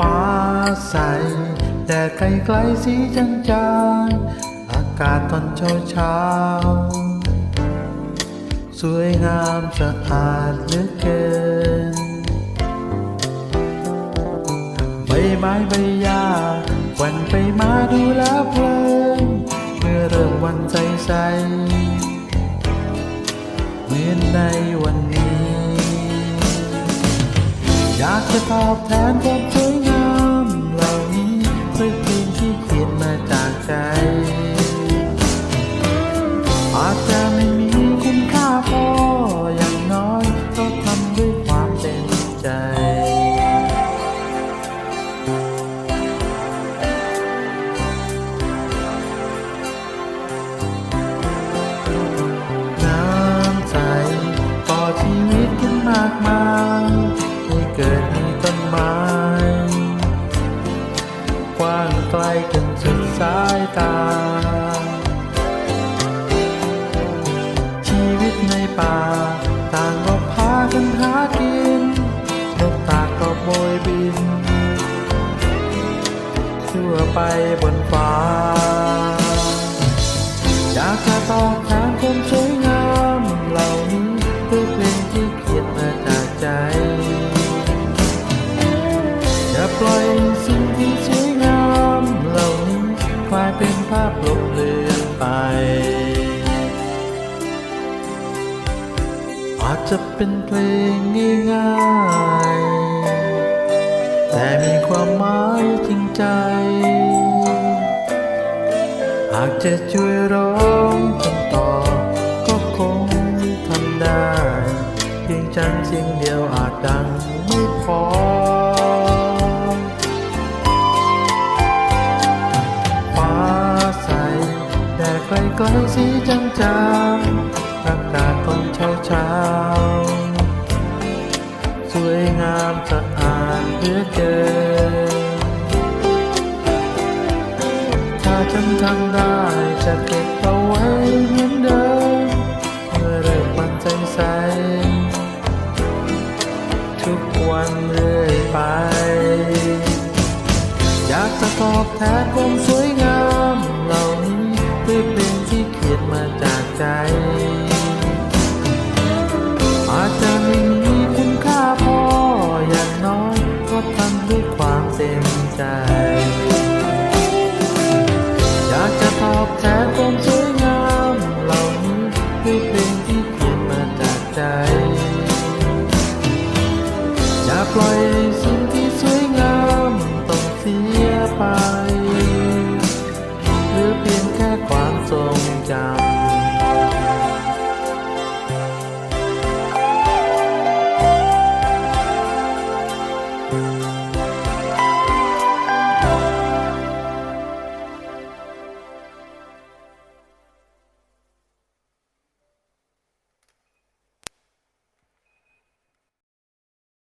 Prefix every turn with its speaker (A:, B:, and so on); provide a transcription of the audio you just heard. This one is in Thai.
A: ป่าใสแดดไกลๆสีจางๆ อากาศตอนเช้าเช้าสวยงามสะอาดเหลือเกินใบไม้ใบหญ้าวันไปมาดูแลเพลินเมื่อเริ่มวันใสใสเหมือนในวันนี้ อยากจะตอบแทนความ ใจน้ำใสต่อชีวิตขึ้นมากมายให้เกิดมีต้นไม้กว้างไกลจนสุดสายตา ชีวิตในป่าต่างก็ ทั่วไปบนฟ้า อยากจะตอบแทนความสวยงามเหล่านี้ด้วยเพลงที่เขียนมาจากใจ อย่าปล่อยสิ่งที่สวยงามเหล่านี้กลายเป็นภาพลบเลือนไป อาจจะเป็นเพลงง่ายๆแต่มี ความหมายจริงใจ หากจะช่วยร้องคำต่อก็คงทำได้ เพียงฉันเสียงเดียวอาจดังไม่พอ ฟ้าใสแดดไกลๆสีจางๆอากาศตอนเช้าเช้าๆสวยงามสะอาดเหลือเกิน ฉันทำได้ จะเก็บเอาไว้เหมือนเดิมเมื่อเริ่มวันใสๆทุกวันเรื่อยไป อยากจะตอบแทนความสวยงาม เหล่านี้ด้วยเพลงที่เขียนมาจากใจ ไป หรือเพียงแค่ความทรงจำ嗯。